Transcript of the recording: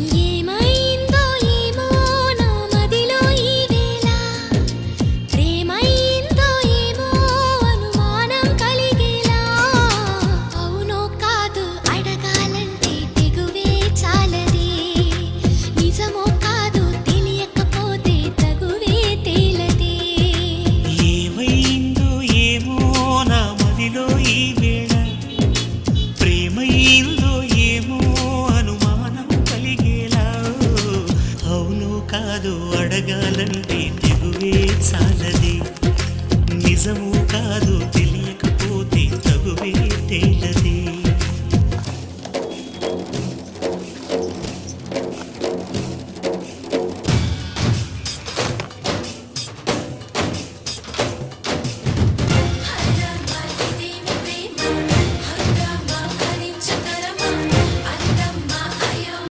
Yeah. కాదు అడగాలంటే తెగువే చాలది. నిజము కాదు తెలియ